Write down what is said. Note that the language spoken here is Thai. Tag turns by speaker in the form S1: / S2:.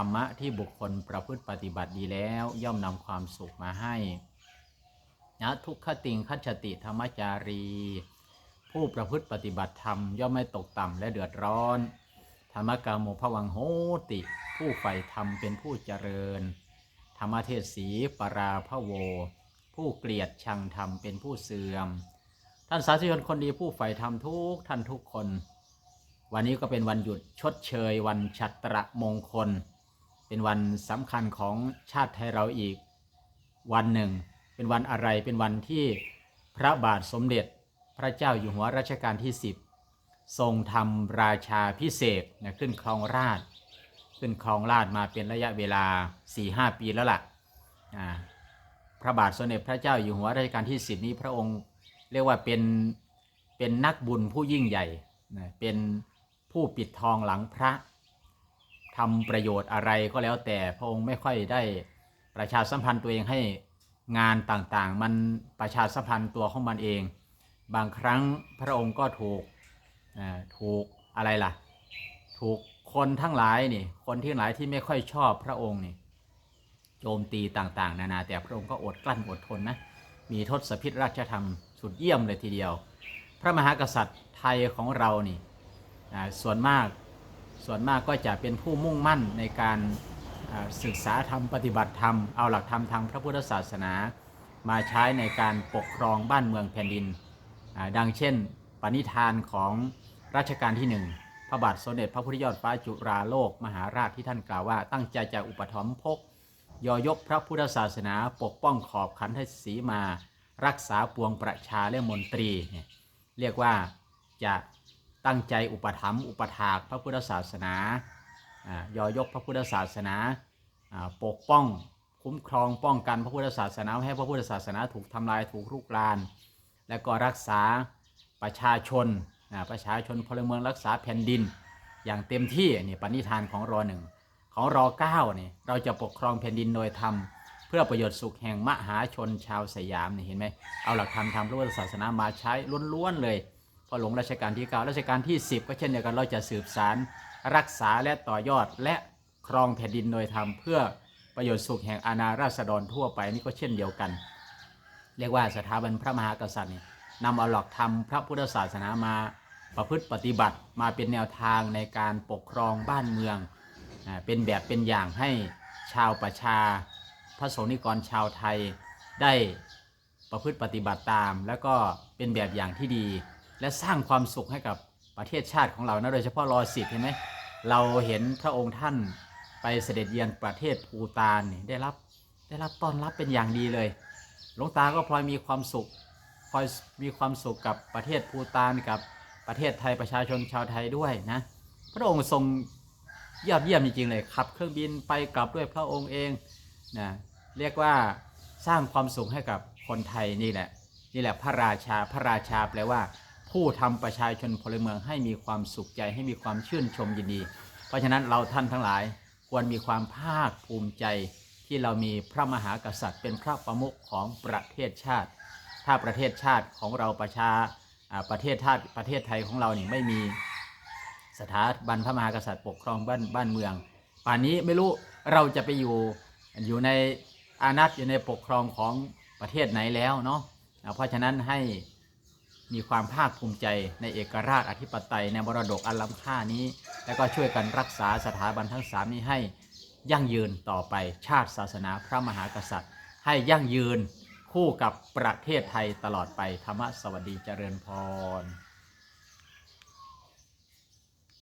S1: รรมะที่บุคคลประพฤติปฏิบัติดีแล้วย่อมนำความสุขมาให้นะทุกขติงคัจติธรรมจารี ผู้ประพฤติปฏิบัติธรรม ย่อมไม่ตกต่ำและเดือดร้อน ธรรมกาโมภวังโหติ ผู้ใฝ่ธรรมเป็นผู้เจริญ ธรรมเทศสีปราพะโว ผู้เกลียดชังธรรมเป็นผู้เสื่อม ท่านสาธุชนคนดีผู้ใฝ่ธรรมทุกท่านทุกคน วันนี้ก็เป็นวันหยุดชดเชย วันชัตรมงคล เป็นวันสำคัญของชาติไทยเราอีกวันหนึ่ง เป็นวันอะไรเป็นวันที่พระบาทสมเด็จพระเจ้าอยู่หัวรัชกาลที่ 10 ทรงทำราชาพิเศษนะขึ้นครองราช ขึ้นครองราชมาเป็นระยะเวลา 4-5 ปีแล้วล่ะอ่าพระบาทสมเด็จพระเจ้าอยู่หัวรัชกาลที่ 10 นี้พระองค์เรียกว่าเป็นเป็นนักบุญผู้ยิ่งใหญ่นะเป็นผู้ปิดทองหลังพระ ทำประโยชน์อะไรก็แล้วแต่พระองค์ไม่ค่อยได้ประชาสัมพันธ์ตัวเองให้งานต่างๆ มันประชาสัมพันธ์ตัวของมันเอง บางครั้งพระองค์ก็ถูกอ่าถูกอะไรล่ะ ถูกคนทั้งหลายนี่คนที่หลายที่ไม่ค่อยชอบพระองค์นี่โจมตีต่างๆ นานาแต่พระองค์ก็อดกลั้นอดทนนะมีทศพิธราชธรรมสุดเยี่ยมเลยทีเดียว พระมหากษัตริย์ไทยของเรานี่อ่าส่วนมาก ส่วนมากก็จะเป็นผู้มุ่งมั่นในการศึกษาธรรมปฏิบัติธรรม เอาหลักธรรมทางพระพุทธศาสนา มาใช้ในการปกครองบ้านเมืองแผ่นดิน ดังเช่น ปณิธานของรัชกาลที่หนึ่งพระบาทสมเด็จพระพุทธยอดฟ้าจุฬาโลกมหาราชที่ท่านกล่าวว่าตั้งใจจะอุปถัมภกยอยกพระพุทธศาสนา ปกป้องขอบขันธสีมา รักษาปวงประชาและมนตรี เรียกว่าจะ ตั้งใจอุปถัมภ์อุปถากพระพุทธศาสนาอ่ายอยกพระพุทธศาสนาปกป้องคุ้มครองป้องกันพระพุทธศาสนาให้พระพุทธศาสนาถูกทำลายถูกรุกราน และก็รักษาประชาชนประชาชนพลเมืองรักษาแผ่นดิน อย่างเต็มที่นี่ปณิธานของรอหนึ่งของรอเก้านี่เราจะปกครองแผ่นดินโดยธรรมเพื่อประโยชน์สุขแห่งมหาชนชาวสยามนี่เห็นไหมเอาหลักธรรมทางพระพุทธศาสนามาใช้ล้วนๆเลย พอหลวงรัชกาลที่9รัชกาลที่ 10 ก็เช่นเดียวกันเราจะสืบสารรักษาและต่อยอดและครองแผ่นดินโดยธรรมเพื่อประโยชน์สุขแห่งอาณาราษฎรทั่วไปนี่ก็เช่นเดียวกัน เรียกว่าสถาบันพระมหากษัตริย์นำเอาหลักธรรมพระพุทธศาสนามาประพฤติปฏิบัติมาเป็นแนวทางในการปกครองบ้านเมือง เป็นแบบเป็นอย่างให้ชาวประชา พระสงฆ์นิกรชาวไทยได้ประพฤติปฏิบัติตาม แล้วก็เป็นแบบอย่างที่ดี และสร้างความสุขให้กับประเทศชาติของเรานะโดยเฉพาะรอสิบเห็นไหมเราเห็นพระองค์ท่านไปเสด็จเยือนประเทศภูตานนี่ได้รับได้รับต้อนรับเป็นอย่างดีเลยหลวงตาก็พลอยมีความสุขพลอยมีความสุขกับประเทศภูตานกับประเทศไทยประชาชนชาวไทยด้วยนะพระองค์ทรงยอดเยี่ยมจริงๆเลยขับ เครื่องบินไปกลับด้วยพระองค์เองนะเรียกว่าสร้างความสุขให้กับคนไทยนี่แหละนี่แหละพระราชาพระราชาแปลว่า ผู้ทำประชาชนพลเมืองให้มีความสุขใจให้มีความชื่นชมยินดี เพราะฉะนั้นเราท่านทั้งหลายควรมีความภาคภูมิใจ ที่เรามีพระมหากษัตริย์เป็นพระประมุขของประเทศชาติ ถ้าประเทศชาติของเราประชาประเทศชาติประเทศไทยของเราเนี่ยไม่มีสถาบันพระมหากษัตริย์ปกครองบ้านบ้านเมือง ป่านนี้ไม่รู้เราจะไปอยู่อยู่ในอานัตอยู่ในปกครองของประเทศไหนแล้วเนาะเพราะฉะนั้นให้ มีความภาคภูมิใจในเอกราชอธิปไตยในมรดกอันล้ำค่านี้ และก็ช่วยกันรักษาสถาบันทั้งสามนี้ให้ยั่งยืนต่อไปชาติศาสนาพระมหากษัตริย์ ให้ยั่งยืนคู่กับประเทศไทยตลอดไปธรรมสวัสดีเจริญพร